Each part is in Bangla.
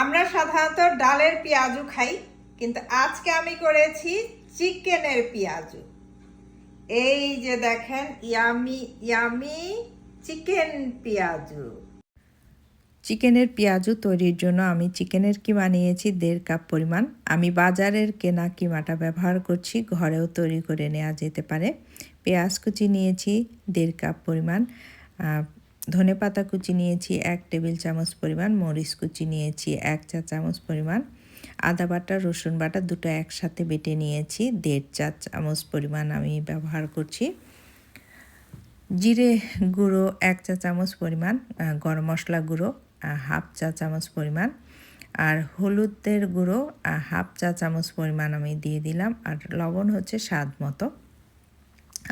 আমরা সাধারণত ডালের পেঁয়াজু খাই, কিন্তু আজকে আমি করেছি চিকেনের পেঁয়াজু। এই যে দেখেন, ইয়ামি ইয়ামি চিকেন পেঁয়াজু। চিকেনের পেঁয়াজু তৈরির জন্য আমি চিকেনের কিমা নিয়েছি দেড় কাপ পরিমাণ। আমি বাজারের কেনা কিমাটা ব্যবহার করছি, ঘরেও তৈরি করে নেওয়া যেতে পারে। পেঁয়াজ কুচি নিয়েছি দেড় কাপ পরিমাণ। ধনে পাতা কুচি নিয়েছি, এক টেবিল চামচ পরিমাণ, মরিচ কুচি নিয়েছি, এক চা চামচ পরিমাণ, আদা বাটা, রসুন বাটা দুটো একসাথে বেটে নিয়েছি, দেড় চা চামচ পরিমাণ আমি ব্যবহার করছি। জিরে গুঁড়ো এক চা চামচ পরিমাণ গরম মশলা গুঁড়ো হাফ চা চামচ পরিমাণ, আর হলুদের গুঁড়ো হাফ চা চামচ পরিমাণ আমি দিয়ে দিলাম, আর লবণ হচ্ছে স্বাদ মতো।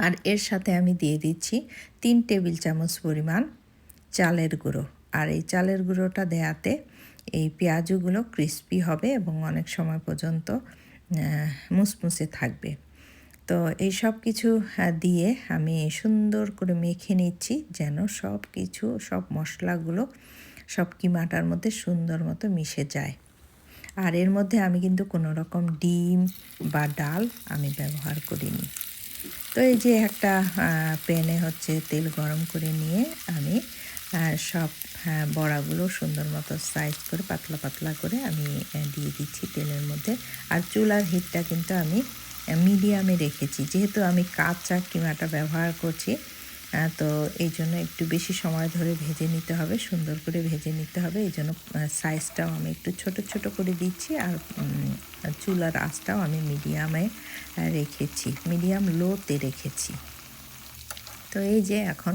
আর এর সাথে আমি দিয়ে দিচ্ছি তিন টেবিল চামচ পরিমাণ চালের গুঁড়ো। আর এই চালের গুঁড়োটা দেয়াতে এই পেঁয়াজুগুলো ক্রিস্পি হবে এবং অনেক সময় পর্যন্ত মুসমুসে থাকবে। তো এই সব কিছু দিয়ে আমি সুন্দর করে মেখে নিচ্ছি যেন সব কিছু, সব মশলাগুলো সব কিমাটার মধ্যে সুন্দর মতো মিশে যায়। আর এর মধ্যে আমি কিন্তু কোনো রকম ডিম বা ডাল আমি ব্যবহার করিনি। তো এই যে একটা প্যানে হচ্ছে তেল গরম করে নিয়ে আমি সব বড়াগুলো সুন্দর মতো সাইজ করে পাতলা পাতলা করে আমি দিয়ে দিচ্ছি তেলের মধ্যে। আর চুলার হিটটা কিন্তু আমি মিডিয়ামে রেখেছি। যেহেতু আমি কাঁচা কিমাটা ব্যবহার করছি তো এই জন্য একটু বেশি সময় ধরে ভেজে নিতে হবে, সুন্দর করে ভেজে নিতে হবে। এই জন্য সাইজটাও আমি একটু ছোট ছোট করে দিচ্ছি আর চুলার আঁচটাও আমি মিডিয়ামে রেখেছি মিডিয়াম লোতে রেখেছি। তো এই যে এখন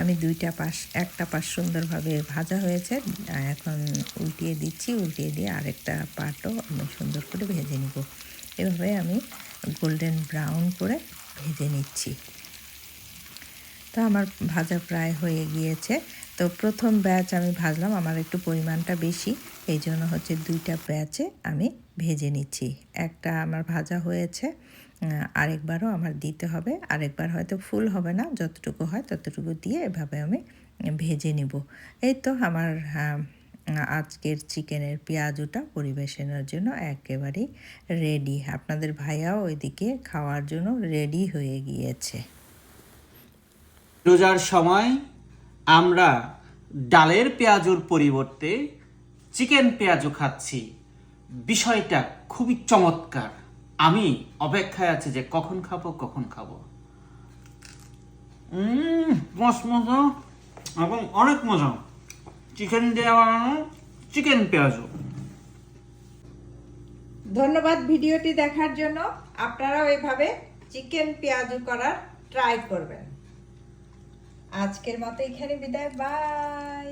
আমি দুইটা পাশ, একটা পাশ সুন্দরভাবে ভাজা হয়েছে এখন উল্টিয়ে দিচ্ছি, উল্টিয়ে দিয়ে আরেকটা পাটও আমি সুন্দর করে ভেজে নিব। এভাবে আমি গোল্ডেন ব্রাউন করে ভেজে নিচ্ছি। তো আমার ভাজা প্রায় হয়ে গিয়েছে। তো প্রথম ব্যাচ আমি ভাজলাম, আমার একটু পরিমাণটা বেশি। এই জন্য হচ্ছে দুইটা ব্যাচে আমি ভেজে নিচ্ছি। একটা আমার ভাজা হয়েছে আরেকবারও আমার দিতে হবে। আরেকবার হয়তো ফুল হবে না, যতটুকু হয় ততটুকু দিয়ে এভাবে আমি ভেজে নিব। এই তো আমার আজকের চিকেনের পেঁয়াজুটা পরিবেশনের জন্য একেবারেই রেডি। আপনাদের ভাইয়াও ওইদিকে খাওয়ার জন্য রেডি হয়ে গিয়েছে। রোজার সময় আমরা ডালের পেঁয়াজুর পরিবর্তে চিকেন পেঁয়াজু খাচ্ছি। বিষয়টা খুবই চমৎকার। আমি অপেক্ষায় আছি যে কখন খাব কখন খাব। মজা এবং অনেক মজা। চিকেন দিয়ে বানানো চিকেন পেঁয়াজু। ধন্যবাদ ভিডিওটি দেখার জন্য। আপনারাও এভাবে চিকেন পেঁয়াজু করার ট্রাই করবেন। আজকের মতো এখানে বিদায় বাই